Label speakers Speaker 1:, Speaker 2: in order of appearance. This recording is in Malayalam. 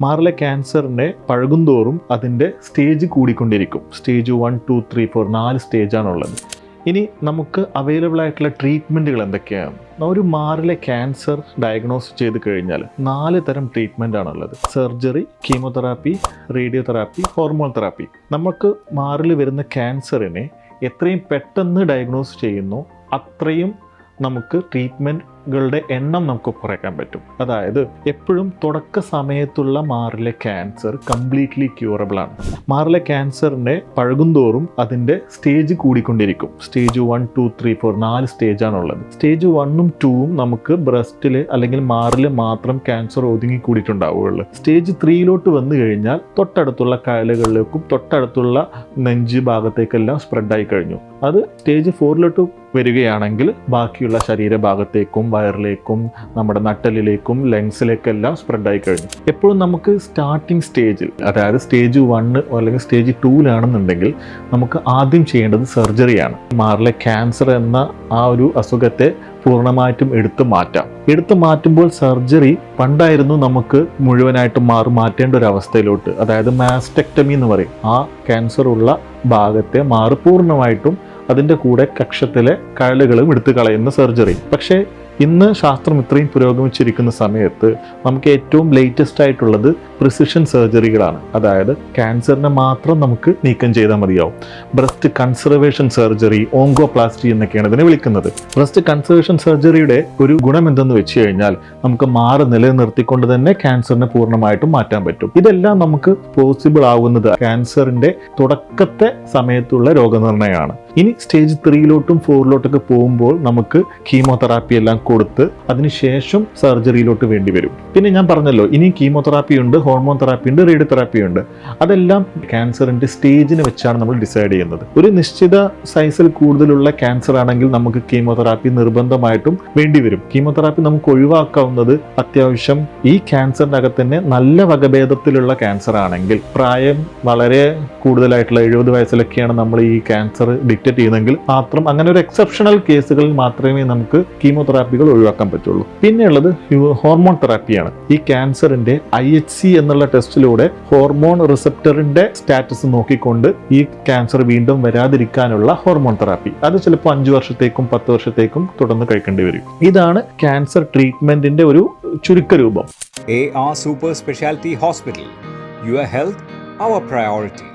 Speaker 1: മാറിലെ ക്യാൻസറിന്റെ പഴകുന്തോറും അതിന്റെ stage കൂടിക്കൊണ്ടിരിക്കും. Stage one two three four നാല് സ്റ്റേജാണുള്ളത്. ഇനി നമുക്ക് അവൈലബിൾ ആയിട്ടുള്ള ട്രീറ്റ്മെന്റുകൾ എന്തൊക്കെയാണ്? ഒരു മാറിലെ ക്യാൻസർ ഡയഗ്നോസ് ചെയ്ത് കഴിഞ്ഞാൽ നാല് തരം ട്രീറ്റ്മെന്റ് ആണുള്ളത് surgery chemotherapy radiotherapy hormone therapy. നമുക്ക് മാറിൽ വരുന്ന ക്യാൻസറിനെ എത്രയും പെട്ടെന്ന് ഡയഗ്നോസ് ചെയ്യുന്നു അത്രയും നമുക്ക് ട്രീറ്റ്മെന്റുകളുടെ എണ്ണം നമുക്ക് കുറയ്ക്കാൻ പറ്റും. അതായത് എപ്പോഴും തുടക്ക സമയത്തുള്ള മാറിലെ ക്യാൻസർ കംപ്ലീറ്റ്ലി ക്യൂറബിൾ ആണ്. മാറിലെ ക്യാൻസറിന്റെ പഴകുന്തോറും അതിന്റെ stage കൂടിക്കൊണ്ടിരിക്കും. Stage one two three four നാല് സ്റ്റേജ് സ്റ്റേജാണുള്ളത് സ്റ്റേജ് വണ്ണും ടൂവും നമുക്ക് ബ്രസ്റ്റിൽ അല്ലെങ്കിൽ മാറിൽ മാത്രം ക്യാൻസർ ഒതുങ്ങി കൂടിയിട്ടുണ്ടാവുകയുള്ളൂ സ്റ്റേജ് ത്രീയിലോട്ട് വന്നു കഴിഞ്ഞാൽ തൊട്ടടുത്തുള്ള കയലുകളിലേക്കും തൊട്ടടുത്തുള്ള നെഞ്ച് ഭാഗത്തേക്കെല്ലാം സ്പ്രെഡായി കഴിഞ്ഞു. അത് സ്റ്റേജ് ഫോറിലോട്ട് വരികയാണെങ്കിൽ ബാക്കിയുള്ള ശരീരഭാഗത്തേക്കും വയറിലേക്കും നമ്മുടെ നട്ടലിലേക്കും ലങ്സിലേക്കെല്ലാം സ്പ്രെഡായി കഴിഞ്ഞു. എപ്പോഴും നമുക്ക് സ്റ്റാർട്ടിംഗ് സ്റ്റേജിൽ അതായത് സ്റ്റേജ് വണ്ണ് അല്ലെങ്കിൽ സ്റ്റേജ് ടൂവിലാണെന്നുണ്ടെങ്കിൽ നമുക്ക് ആദ്യം ചെയ്യേണ്ടത് സർജറിയാണ് മാറിലെ ക്യാൻസർ എന്ന ആ ഒരു അസുഖത്തെ പൂർണമായിട്ടും എടുത്തു മാറ്റാം. എടുത്തു മാറ്റുമ്പോൾ സർജറി പണ്ടായിരുന്നു നമുക്ക് മുഴുവനായിട്ട് മാറി മാറ്റേണ്ട ഒരു അവസ്ഥയിലോട്ട്. അതായത് മാസ്റ്റക്ടമി എന്ന് പറയും. ആ ക്യാൻസർ ഉള്ള ഭാഗത്തെ മാറി പൂർണമായിട്ടും അതിന്റെ കൂടെ കക്ഷത്തിലെ കഴലുകളും എടുത്തു കളയുന്ന സർജറി പക്ഷേ ഇന്ന് ശാസ്ത്രം ഇത്രയും പുരോഗമിച്ചിരിക്കുന്ന സമയത്ത് നമുക്ക് ഏറ്റവും ലേറ്റസ്റ്റ് ആയിട്ടുള്ളത് പ്രിസിഷൻ സർജറികളാണ് അതായത് ക്യാൻസറിനെ മാത്രം നമുക്ക് നീക്കം ചെയ്താൽ മതിയാവും. ബ്രസ്റ്റ് കൺസർവേഷൻ സർജറി ഓങ്കോപ്ലാസ്റ്റി എന്നൊക്കെയാണ് ഇതിനെ വിളിക്കുന്നത്. ബ്രസ്റ്റ് കൺസർവേഷൻ സർജറിയുടെ ഒരു ഗുണം എന്തെന്ന് വെച്ച് കഴിഞ്ഞാൽ നമുക്ക് മാറി നിലനിർത്തിക്കൊണ്ട് തന്നെ ക്യാൻസറിനെ പൂർണമായിട്ടും മാറ്റാൻ പറ്റും. ഇതെല്ലാം നമുക്ക് പോസിബിൾ ആവുന്നത് ക്യാൻസറിന്റെ തുടക്കത്തെ സമയത്തുള്ള രോഗനിർണയമാണ്. ഇനി സ്റ്റേജ് ത്രീയിലോട്ടും ഫോറിലോട്ടൊക്കെ പോകുമ്പോൾ നമുക്ക് കീമോതെറാപ്പി എല്ലാം കൊടുത്ത് അതിനുശേഷം സർജറിയിലോട്ട് വേണ്ടി വരും. പിന്നെ ഞാൻ പറഞ്ഞല്ലോ ഇനി കീമോതെറാപ്പി ഉണ്ട് ഹോർമോൺ തെറാപ്പി ഉണ്ട് റേഡിയോ തെറാപ്പി ഉണ്ട്. അതെല്ലാം ക്യാൻസറിന്റെ സ്റ്റേജിനെ വെച്ചാണ് നമ്മൾ ഡിസൈഡ് ചെയ്യുന്നത്. ഒരു നിശ്ചിത സൈസിൽ കൂടുതലുള്ള ക്യാൻസർ ആണെങ്കിൽ നമുക്ക് കീമോതെറാപ്പി നിർബന്ധമായിട്ടും വേണ്ടി വരും. കീമോതെറാപ്പി നമുക്ക് ഒഴിവാക്കാവുന്നത് അത്യാവശ്യം ഈ ക്യാൻസറിനകത്ത് തന്നെ നല്ല വകഭേദത്തിലുള്ള ക്യാൻസർ ആണെങ്കിൽ പ്രായം വളരെ കൂടുതലായിട്ടുള്ള എഴുപത് വയസ്സിലൊക്കെയാണ് നമ്മൾ ഈ ക്യാൻസർ ഡിറ്റക്ട് ചെയ്യുന്നതെങ്കിൽ മാത്രം അങ്ങനെ ഒരു എക്സെപ്ഷണൽ കേസുകളിൽ മാത്രമേ നമുക്ക് കീമോതെറാപ്പികൾ ഒഴിവാക്കാൻ പറ്റുള്ളൂ. പിന്നെയുള്ളത് ഹോർമോൺ തെറാപ്പിയാണ്. ഈ ക്യാൻസറിന്റെ ഐ എച്ച് സി എന്നുള്ള ടെസ്റ്റിലൂടെ ഹോർമോൺ റിസപ്റ്ററിന്റെ സ്റ്റാറ്റസ് നോക്കിക്കൊണ്ട് ഈ ക്യാൻസർ വീണ്ടും വരാതിരിക്കാനുള്ള ഹോർമോൺ തെറാപ്പി. അത് ചിലപ്പോൾ അഞ്ചു വർഷത്തേക്കും പത്ത് വർഷത്തേക്കും തുടർന്ന് കഴിക്കേണ്ടി വരും. ഇതാണ് ക്യാൻസർ ട്രീറ്റ്മെന്റിന്റെ ഒരു ചുരുക്കരൂപം
Speaker 2: AR super speciality hospital your health our priority.